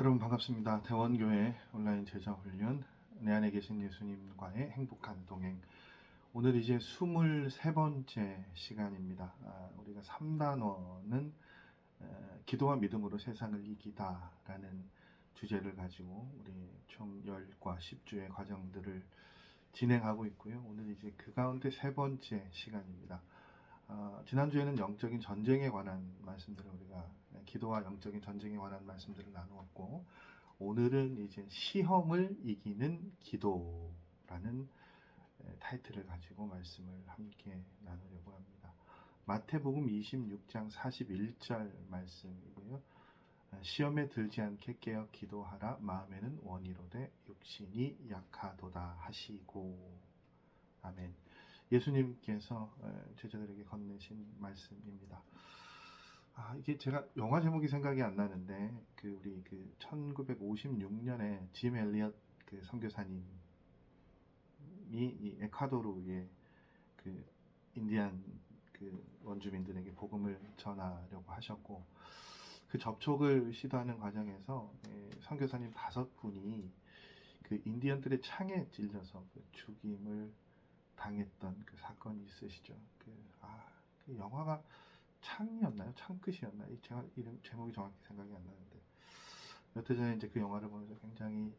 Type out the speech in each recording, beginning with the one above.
여러분 반갑습니다. 대원교회 온라인 제자 훈련 내 안에 계신 예수님과의 행복한 동행. 오늘 이제 23번째 시간입니다. 아, 우리가 3단원은 에, 기도와 믿음으로 세상을 이기다라는 주제를 가지고 우리 총 10과 10주의 과정들을 진행하고 있고요. 오늘 이제 그 가운데 세 번째 시간입니다. 아, 지난주에는 영적인 전쟁에 관한 말씀들을 우리가 네, 기도와 영적인 전쟁에 관한 말씀들을 나누었고 오늘은 이제 시험을 이기는 기도라는 에, 타이틀을 가지고 말씀을 함께 나누려고 합니다. 마태복음 26장 41절 말씀이고요. 아, 시험에 들지 않게 깨어 기도하라 마음에는 원이로되 육신이 약하도다 하시고 아멘. 예수님께서 에, 제자들에게 건네신 말씀입니다. 아, 이게 제가 영화 제목이 생각이 안 나는데 그 우리 그 1956년에 짐 엘리엇 그 선교사님이 이 에콰도르의 그 인디안 그 원주민들에게 복음을 전하려고 하셨고 그 접촉을 시도하는 과정에서 예, 선교사님 다섯 분이 그 인디언들의 창에 찔려서 그 죽임을 당했던 그 사건이 있으시죠. 그, 아, 그 영화가 창이었나요? 창끝이었나요? 이 제가 이름 제목이 정확히 생각이 안 나는데 몇해 전에 이제 그 영화를 보면서 굉장히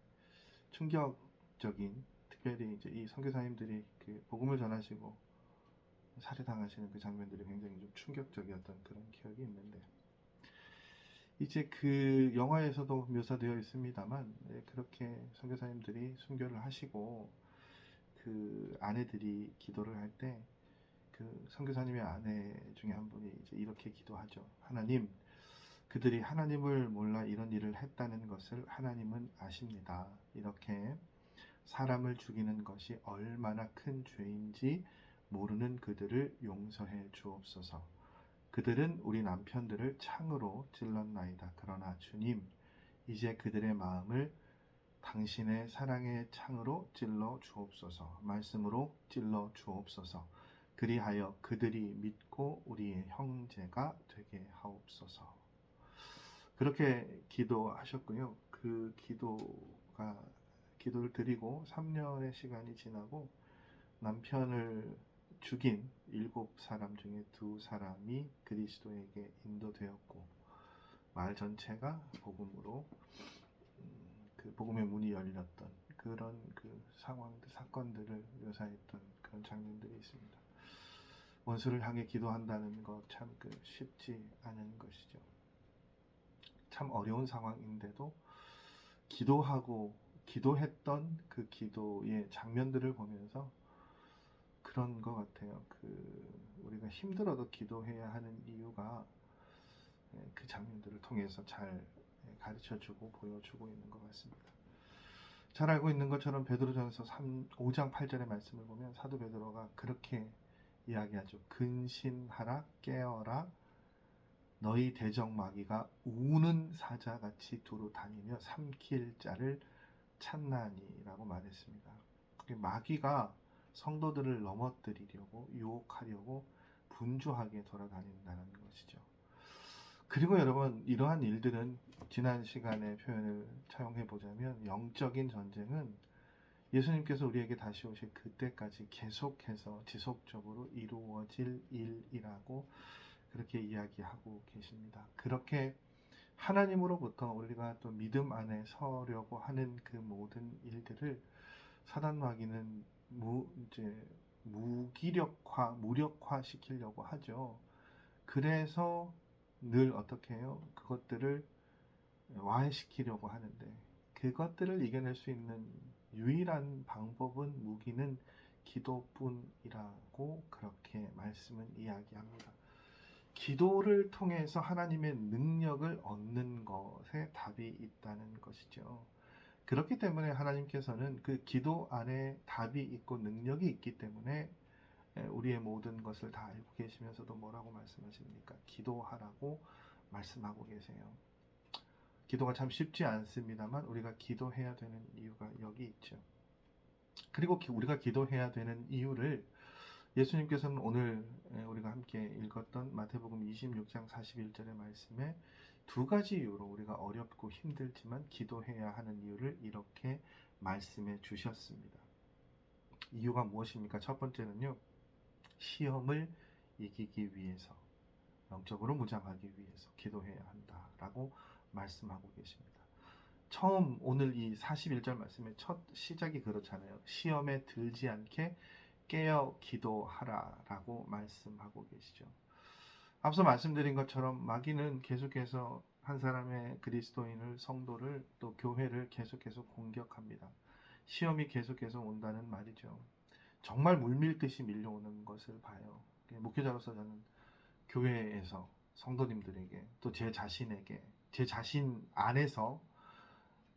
충격적인 특별히 이제 이 선교사님들이 그 복음을 전하시고 살해당하시는 그 장면들이 굉장히 좀 충격적이었던 그런 기억이 있는데 이제 그 영화에서도 묘사되어 있습니다만 네, 그렇게 선교사님들이 순교를 하시고 그 아내들이 기도를 할때 그 선교사님의 아내 중에 한 분이 이제 이렇게 기도하죠. 하나님, 그들이 하나님을 몰라 이런 일을 했다는 것을 하나님은 아십니다. 이렇게 사람을 죽이는 것이 얼마나 큰 죄인지 모르는 그들을 용서해 주옵소서. 그들은 우리 남편들을 창으로 찔렀나이다. 그러나 주님, 이제 그들의 마음을 당신의 사랑의 창으로 찔러 주옵소서. 말씀으로 찔러 주옵소서. 그리하여 그들이 믿고 우리의 형제가 되게 하옵소서. 그렇게 기도하셨고요. 그 기도가 기도를 드리고 3년의 시간이 지나고 남편을 죽인 일곱 사람 중에 두 사람이 그리스도에게 인도되었고 마을 전체가 복음으로 음, 그 복음의 문이 열렸던 그런 그 상황들 사건들을 묘사했던 그런 장면들이 있습니다. 원수를 향해 기도한다는 것 참 그 쉽지 않은 것이죠. 참 어려운 상황인데도 기도하고 기도했던 그 기도의 장면들을 보면서 그런 것 같아요. 그 우리가 힘들어도 기도해야 하는 이유가 예, 그 장면들을 통해서 잘 가르쳐주고 보여주고 있는 것 같습니다. 잘 알고 있는 것처럼 베드로전서 3, 5장 8절의 말씀을 보면 사도 베드로가 그렇게 이야기하죠. 근신하라 깨어라 너희 대적 마귀가 우는 사자 같이 두루 다니며 삼킬 자를 찾나니라고 말했습니다. 마귀가 성도들을 넘어뜨리려고 유혹하려고 분주하게 돌아다닌다는 것이죠. 그리고 여러분 이러한 일들은 지난 시간의 표현을 차용해 보자면 영적인 전쟁은 예수님께서 우리에게 다시 오실 그때까지 계속해서 지속적으로 이루어질 일이라고 그렇게 이야기하고 계십니다. 그렇게 하나님으로부터 우리가 또 믿음 안에 서려고 하는 그 모든 일들을 사단 마귀는 무 이제 무기력화, 무력화 시키려고 하죠. 그래서 늘 어떻게 해요? 그것들을 와해시키려고 하는데 그것들을 이겨낼 수 있는 유일한 방법은 무기는 기도뿐이라고 그렇게 말씀은 이야기합니다. 기도를 통해서 하나님의 능력을 얻는 것에 답이 있다는 것이죠. 그렇기 때문에 하나님께서는 그 기도 안에 답이 있고 능력이 있기 때문에 우리의 모든 것을 다 알고 계시면서도 뭐라고 말씀하십니까? 기도하라고 말씀하고 계세요. 기도가 참 쉽지 않습니다만 우리가 기도해야 되는 이유가 여기 있죠. 그리고 우리가 기도해야 되는 이유를 예수님께서는 오늘 우리가 함께 읽었던 마태복음 26장 41절의 말씀에 두 가지 이유로 우리가 어렵고 힘들지만 기도해야 하는 이유를 이렇게 말씀해 주셨습니다. 이유가 무엇입니까? 첫 번째는요. 시험을 이기기 위해서 영적으로 무장하기 위해서 기도해야 한다라고 말씀하고 계십니다. 처음 오늘 이 41절 말씀의 첫 시작이 그렇잖아요. 시험에 들지 않게 깨어 기도하라라고 말씀하고 계시죠. 앞서 말씀드린 것처럼 마귀는 계속해서 한 사람의 그리스도인을 성도를 또 교회를 계속해서 공격합니다. 시험이 계속해서 온다는 말이죠. 정말 물밀듯이 밀려오는 것을 봐요. 목회자로서 저는 교회에서 성도님들에게 또 제 자신에게 제 자신 안에서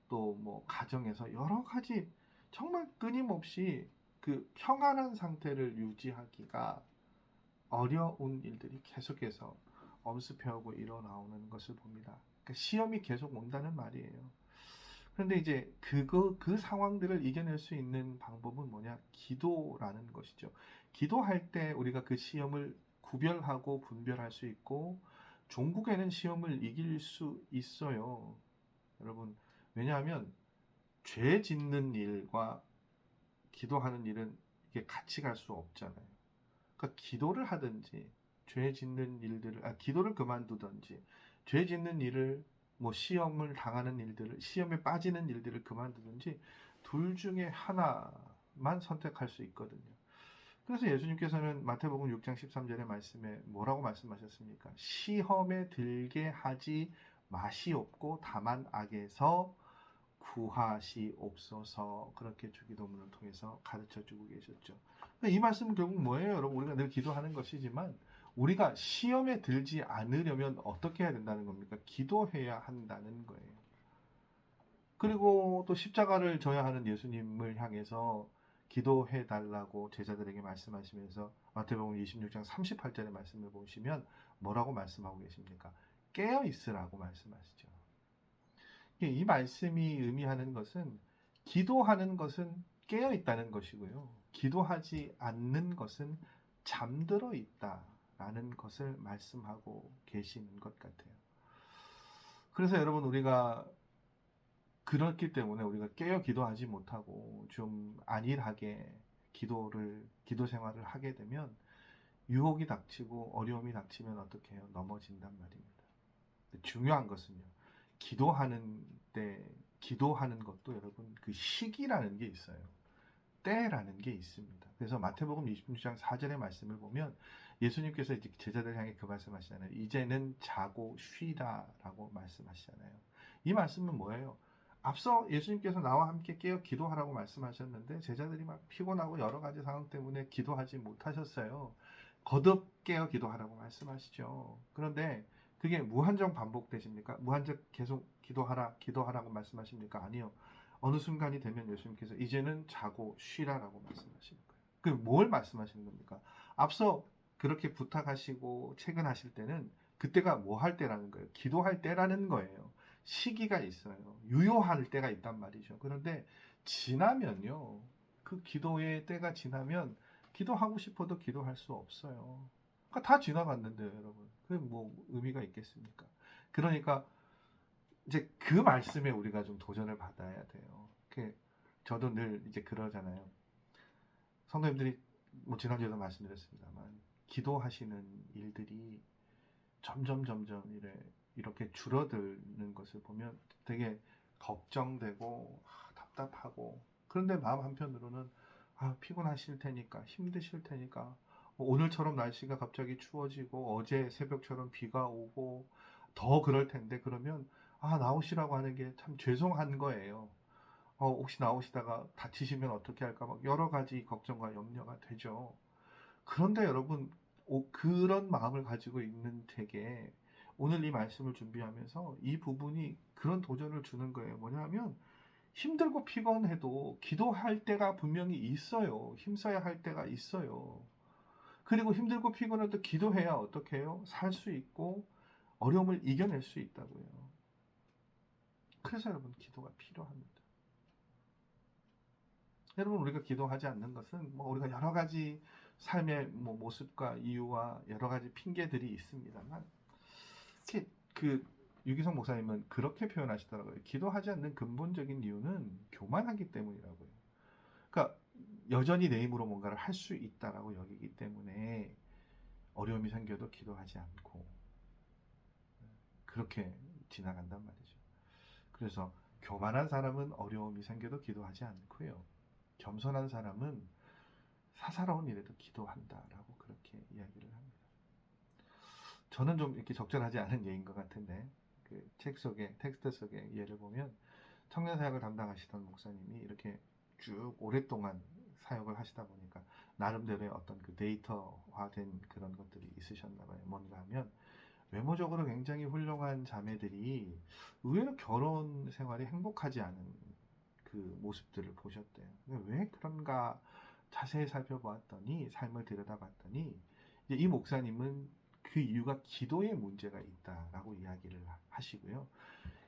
또 뭐 가정에서 여러 가지 정말 끊임없이 그 평안한 상태를 유지하기가 어려운 일들이 계속해서 엄습해오고 일어나오는 것을 봅니다. 그러니까 시험이 계속 온다는 말이에요. 그런데 이제 그거 그 상황들을 이겨낼 수 있는 방법은 뭐냐? 기도라는 것이죠. 기도할 때 우리가 그 시험을 구별하고 분별할 수 있고 종국에는 시험을 이길 수 있어요. 여러분 왜냐하면 죄 짓는 일과 기도하는 일은 이게 같이 갈 수 없잖아요. 그러니까 기도를 하든지 죄 짓는 일들을 아 기도를 그만두든지 죄 짓는 일을 뭐 시험을 당하는 일들을 시험에 빠지는 일들을 그만두든지 둘 중에 하나만 선택할 수 있거든요. 그래서 예수님께서는 마태복음 6장 13절의 말씀에 뭐라고 말씀하셨습니까? 시험에 들게 하지 마시옵고 다만 악에서 구하시옵소서 그렇게 주기도문을 통해서 가르쳐 주고 계셨죠. 이 말씀은 결국 뭐예요, 여러분? 우리가 늘 기도하는 것이지만 우리가 시험에 들지 않으려면 어떻게 해야 된다는 겁니까? 기도해야 한다는 거예요. 그리고 또 십자가를 져야 하는 예수님을 향해서 기도해 달라고 제자들에게 말씀하시면서 마태복음 26장 38절의 말씀을 보시면 뭐라고 말씀하고 계십니까? 깨어 있으라고 말씀하시죠. 이 말씀이 의미하는 것은 기도하는 것은 깨어 있다는 것이고요. 기도하지 않는 것은 잠들어 있다 라는 것을 말씀하고 계시는 것 같아요. 그래서 여러분 우리가 그렇기 때문에 우리가 깨어 기도하지 못하고 좀 안일하게 기도를 기도 생활을 하게 되면 유혹이 닥치고 어려움이 닥치면 어떻게 해요? 넘어진단 말입니다. 중요한 것은요. 기도하는 때 기도하는 것도 여러분 그 시기라는 게 있어요. 때라는 게 있습니다. 그래서 마태복음 26장 4절의 말씀을 보면 예수님께서 이제 제자들 향해 그 말씀하시잖아요. 이제는 자고 쉬라라고 말씀하시잖아요. 이 말씀은 뭐예요? 앞서 예수님께서 나와 함께 깨어 기도하라고 말씀하셨는데 제자들이 막 피곤하고 여러 가지 상황 때문에 기도하지 못하셨어요. 거듭 깨어 기도하라고 말씀하시죠. 그런데 그게 무한정 반복되십니까? 무한정 계속 기도하라, 기도하라고 말씀하십니까? 아니요. 어느 순간이 되면 예수님께서 이제는 자고 쉬라라고 말씀하시는 거예요. 그 뭘 말씀하시는 겁니까? 앞서 그렇게 부탁하시고 퇴근하실 때는 그때가 뭐 할 때라는 거예요? 기도할 때라는 거예요. 시기가 있어요. 유효할 때가 있단 말이죠. 그런데 지나면요. 그 기도의 때가 지나면 기도하고 싶어도 기도할 수 없어요. 그러니까 다 지나갔는데요, 여러분. 그게 뭐 의미가 있겠습니까? 그러니까 이제 그 말씀에 우리가 좀 도전을 받아야 돼요. 그 저도 늘 이제 그러잖아요. 성도님들이 뭐 지난주에도 말씀드렸습니다만 기도하시는 일들이 점점 점점 이렇게 줄어드는 것을 보면 되게 걱정되고 아, 답답하고 그런데 마음 한편으로는 아, 피곤하실 테니까 힘드실 테니까 오늘처럼 날씨가 갑자기 추워지고 어제 새벽처럼 비가 오고 더 그럴 텐데 그러면 아 나오시라고 하는 게 참 죄송한 거예요. 어, 혹시 나오시다가 다치시면 어떻게 할까 막 여러 가지 걱정과 염려가 되죠. 그런데 여러분 오, 그런 마음을 가지고 있는 되게 오늘 이 말씀을 준비하면서 이 부분이 그런 도전을 주는 거예요. 뭐냐면 힘들고 피곤해도 기도할 때가 분명히 있어요. 힘써야 할 때가 있어요. 그리고 힘들고 피곤해도 기도해야 어떻게 해요? 살 수 있고 어려움을 이겨낼 수 있다고요. 그래서 여러분 기도가 필요합니다. 여러분 우리가 기도하지 않는 것은 뭐 우리가 여러 가지 삶의 뭐 모습과 이유와 여러 가지 핑계들이 있습니다만 그 유기성 목사님은 그렇게 표현하시더라고요. 기도하지 않는 근본적인 이유는 교만하기 때문이라고요. 그러니까 여전히 내 힘으로 뭔가를 할 수 있다라고 여기기 때문에 어려움이 생겨도 기도하지 않고 그렇게 지나간단 말이죠. 그래서 교만한 사람은 어려움이 생겨도 기도하지 않고요. 겸손한 사람은 사사로운 일에도 기도한다라고 그렇게 이야기를 합니다. 저는 좀 이렇게 적절하지 않은 예인 것 같은데 그 책 속에 텍스트 속에 예를 보면 청년 사역을 담당하시던 목사님이 이렇게 쭉 오랫동안 사역을 하시다 보니까 나름대로의 어떤 그 데이터화된 그런 것들이 있으셨나 봐요. 뭔가 하면 외모적으로 굉장히 훌륭한 자매들이 의외로 결혼 생활이 행복하지 않은 그 모습들을 보셨대요. 왜 그런가 자세히 살펴보았더니 삶을 들여다봤더니 이 목사님은 그 이유가 기도에 문제가 있다라고 이야기를 하시고요.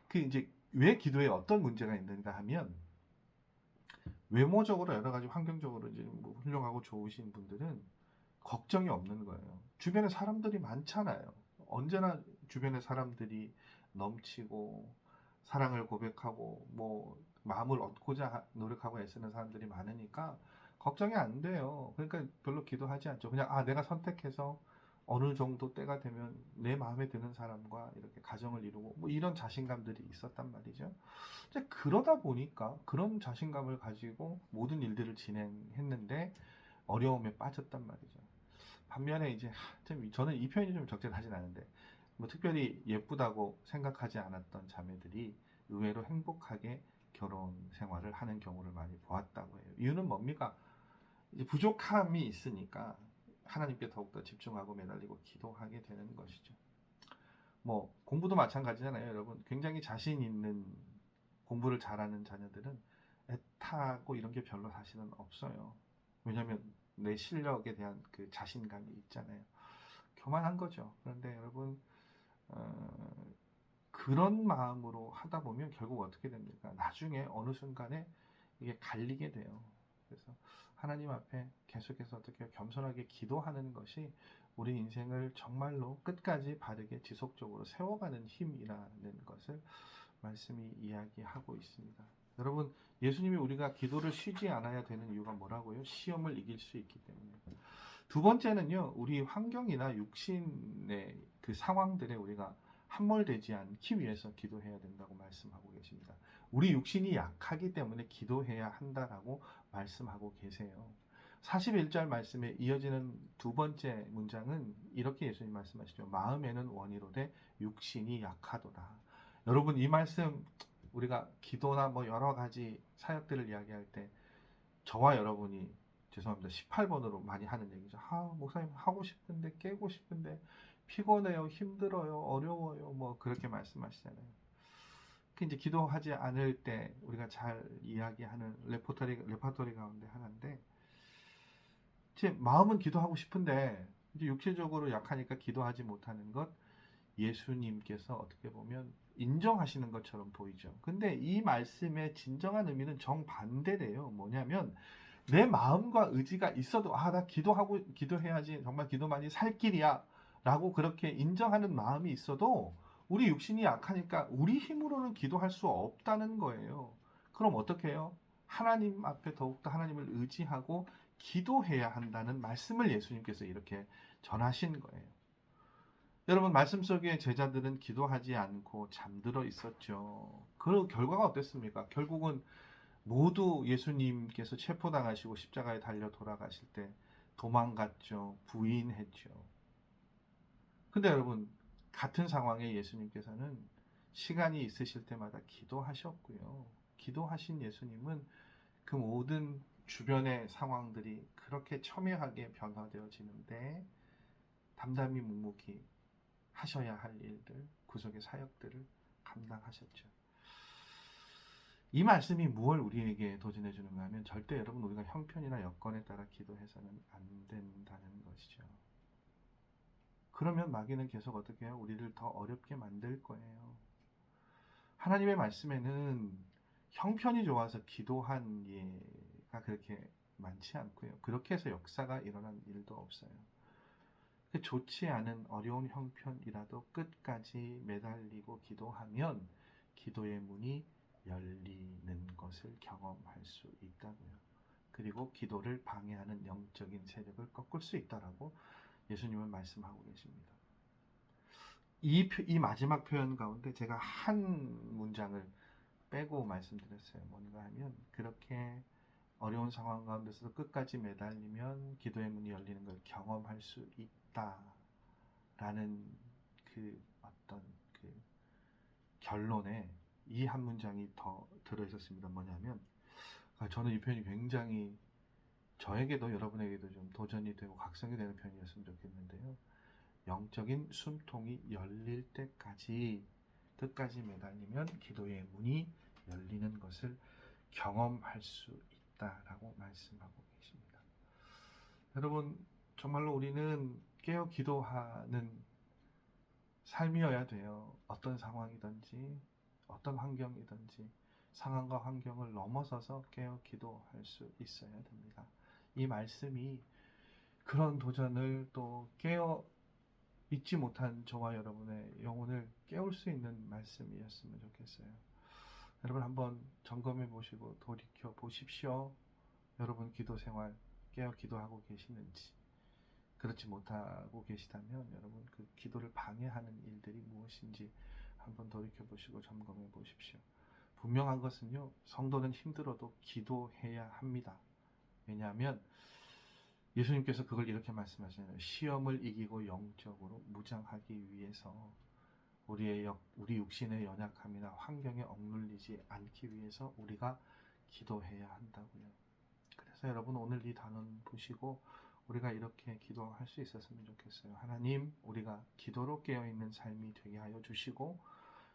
그 이제 왜 기도에 어떤 문제가 있는가 하면 외모적으로 여러 가지 환경적으로 이제 뭐 훌륭하고 좋으신 분들은 걱정이 없는 거예요. 주변에 사람들이 많잖아요. 언제나 주변에 사람들이 넘치고 사랑을 고백하고 뭐 마음을 얻고자 하- 노력하고 애쓰는 사람들이 많으니까 걱정이 안 돼요. 그러니까 별로 기도하지 않죠. 그냥 아 내가 선택해서 어느 정도 때가 되면 내 마음에 드는 사람과 이렇게 가정을 이루고 뭐 이런 자신감들이 있었단 말이죠. 이제 그러다 보니까 그런 자신감을 가지고 모든 일들을 진행했는데 어려움에 빠졌단 말이죠. 반면에 이제 하, 좀 저는 이 표현이 좀 적절하진 않은데 뭐 특별히 예쁘다고 생각하지 않았던 자매들이 의외로 행복하게 결혼 생활을 하는 경우를 많이 보았다고 해요. 이유는 뭡니까? 이제 부족함이 있으니까 하나님께 더욱더 집중하고 매달리고 기도하게 되는 것이죠. 뭐 공부도 마찬가지잖아요, 여러분. 굉장히 자신 있는 공부를 잘하는 자녀들은 애타고 이런 게 별로 사실은 없어요. 왜냐하면 내 실력에 대한 그 자신감이 있잖아요. 교만한 거죠. 그런데 여러분 어, 그런 마음으로 하다 보면 결국 어떻게 됩니까? 나중에 어느 순간에 이게 갈리게 돼요. 그래서 하나님 앞에 계속해서 어떻게 겸손하게 기도하는 것이 우리 인생을 정말로 끝까지 바르게 지속적으로 세워가는 힘이라는 것을 말씀이 이야기하고 있습니다. 여러분, 예수님이 우리가 기도를 쉬지 않아야 되는 이유가 뭐라고요? 시험을 이길 수 있기 때문에. 두 번째는요, 우리 환경이나 육신의 그 상황들에 우리가 함몰되지 않기 위해서 기도해야 된다고 말씀하고 계십니다. 우리 육신이 약하기 때문에 기도해야 한다라고 말씀하고 계세요. 41절 말씀에 이어지는 두 번째 문장은 이렇게 예수님 말씀하시죠. 마음에는 원이로되 육신이 약하도다. 여러분 이 말씀 우리가 기도나 뭐 여러 가지 사역들을 이야기할 때 저와 여러분이 죄송합니다. 18번으로 많이 하는 얘기죠. 아, 목사님 하고 싶은데 깨고 싶은데 피곤해요, 힘들어요, 어려워요. 뭐 그렇게 말씀하시잖아요. 그 이제 기도하지 않을 때 우리가 잘 이야기하는 레포터리 레파토리 가운데 하나인데 제 마음은 기도하고 싶은데 이제 육체적으로 약하니까 기도하지 못하는 것 예수님께서 어떻게 보면 인정하시는 것처럼 보이죠. 근데 이 말씀의 진정한 의미는 정반대래요. 뭐냐면 내 마음과 의지가 있어도 아 나 기도하고 기도해야지 정말 기도 많이 살 길이야 라고 그렇게 인정하는 마음이 있어도 우리 육신이 약하니까 우리 힘으로는 기도할 수 없다는 거예요. 그럼 어떻게 해요? 하나님 앞에 더욱더 하나님을 의지하고 기도해야 한다는 말씀을 예수님께서 이렇게 전하신 거예요. 여러분 말씀 속에 제자들은 기도하지 않고 잠들어 있었죠. 그 결과가 어땠습니까? 결국은 모두 예수님께서 체포당하시고 십자가에 달려 돌아가실 때 도망갔죠. 부인했죠. 근데 여러분 같은 상황에 예수님께서는 시간이 있으실 때마다 기도하셨고요. 기도하신 예수님은 그 모든 주변의 상황들이 그렇게 첨예하게 변화되어지는데 담담히 묵묵히 하셔야 할 일들, 구속의 사역들을 감당하셨죠. 이 말씀이 무엇을 우리에게 도전해 주는가 하면 절대 여러분 우리가 형편이나 여건에 따라 기도해서는 안 된다는 것이죠. 그러면 마귀는 계속 어떻게 해요? 우리를 더 어렵게 만들 거예요. 하나님의 말씀에는 형편이 좋아서 기도한 예가 그렇게 많지 않고요. 그렇게 해서 역사가 일어난 일도 없어요. 그 좋지 않은 어려운 형편이라도 끝까지 매달리고 기도하면 기도의 문이 열리는 것을 경험할 수 있다고요. 그리고 기도를 방해하는 영적인 세력을 꺾을 수 있다라고 예수님은 말씀하고 계십니다. 이, 표- 이 마지막 표현 가운데 제가 한 문장을 빼고 말씀드렸어요. 뭔가 하면 그렇게 어려운 상황 가운데서도 끝까지 매달리면 기도의 문이 열리는 걸 경험할 수 있다라는 그 어떤 그 결론에 이 한 문장이 더 들어 있었습니다. 뭐냐면 아, 저는 이 표현이 굉장히 저에게도 여러분에게도 좀 도전이 되고 각성이 되는 표현이었으면 좋겠는데요. 영적인 숨통이 열릴 때까지 끝까지 매달리면 기도의 문이 열리는 것을 경험할 수 있다라고 말씀하고 계십니다. 여러분 정말로 우리는 깨어 기도하는 삶이어야 돼요. 어떤 상황이든지 어떤 환경이든지 상황과 환경을 넘어서서 깨어 기도할 수 있어야 됩니다. 이 말씀이 그런 도전을 또 깨어 잊지 못한 저와 여러분의 영혼을 깨울 수 있는 말씀이었으면 좋겠어요. 여러분 한번 점검해 보시고 돌이켜 보십시오. 여러분 기도 생활 깨어 기도하고 계시는지 그렇지 못하고 계시다면 여러분 그 기도를 방해하는 일들이 무엇인지 한번 돌이켜 보시고 점검해 보십시오. 분명한 것은요. 성도는 힘들어도 기도해야 합니다. 왜냐하면 예수님께서 그걸 이렇게 말씀하시잖아요. 시험을 이기고 영적으로 무장하기 위해서 우리의 역, 우리 육신의 연약함이나 환경에 억눌리지 않기 위해서 우리가 기도해야 한다고요. 그래서 여러분 오늘 이 단원 보시고 우리가 이렇게 기도할 수 있었으면 좋겠어요. 하나님, 우리가 기도로 깨어 있는 삶이 되게 하여 주시고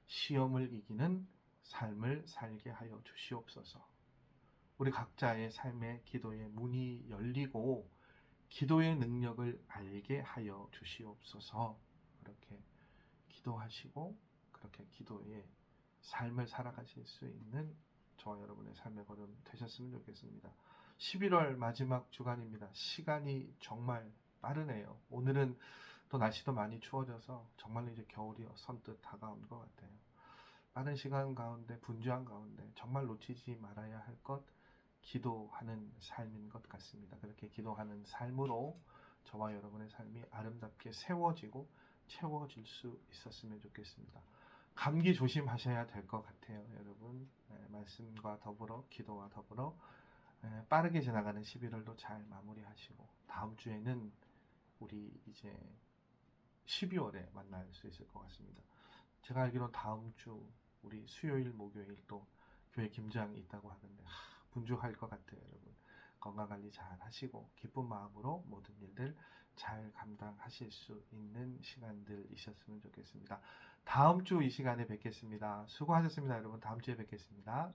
시험을 이기는 삶을 살게 하여 주시옵소서. 우리 각자의 삶의 기도의 문이 열리고 기도의 능력을 알게 하여 주시옵소서. 그렇게 기도하시고 그렇게 기도의 삶을 살아가실 수 있는 저와 여러분의 삶의 걸음 되셨으면 좋겠습니다. 11월 마지막 주간입니다. 시간이 정말 빠르네요. 오늘은 또 날씨도 많이 추워져서 정말로 이제 겨울이 선뜻 다가온 것 같아요. 빠른 시간 가운데 분주한 가운데 정말 놓치지 말아야 할 것 기도하는 삶인 것 같습니다. 그렇게 기도하는 삶으로 저와 여러분의 삶이 아름답게 세워지고 채워질 수 있었으면 좋겠습니다. 감기 조심하셔야 될 것 같아요, 여러분. 네, 말씀과 더불어 기도와 더불어 네, 빠르게 지나가는 11월도 잘 마무리하시고 다음 주에는 우리 이제 12월에 만날 수 있을 것 같습니다. 제가 알기로 다음 주 우리 수요일 목요일 또 교회 김장이 있다고 하는데 하, 분주할 것 같아요, 여러분. 건강 관리 잘 하시고 기쁜 마음으로 모든 일들 잘 감당하실 수 있는 시간들이셨으면 좋겠습니다. 다음 주 이 시간에 뵙겠습니다. 수고하셨습니다, 여러분. 다음 주에 뵙겠습니다.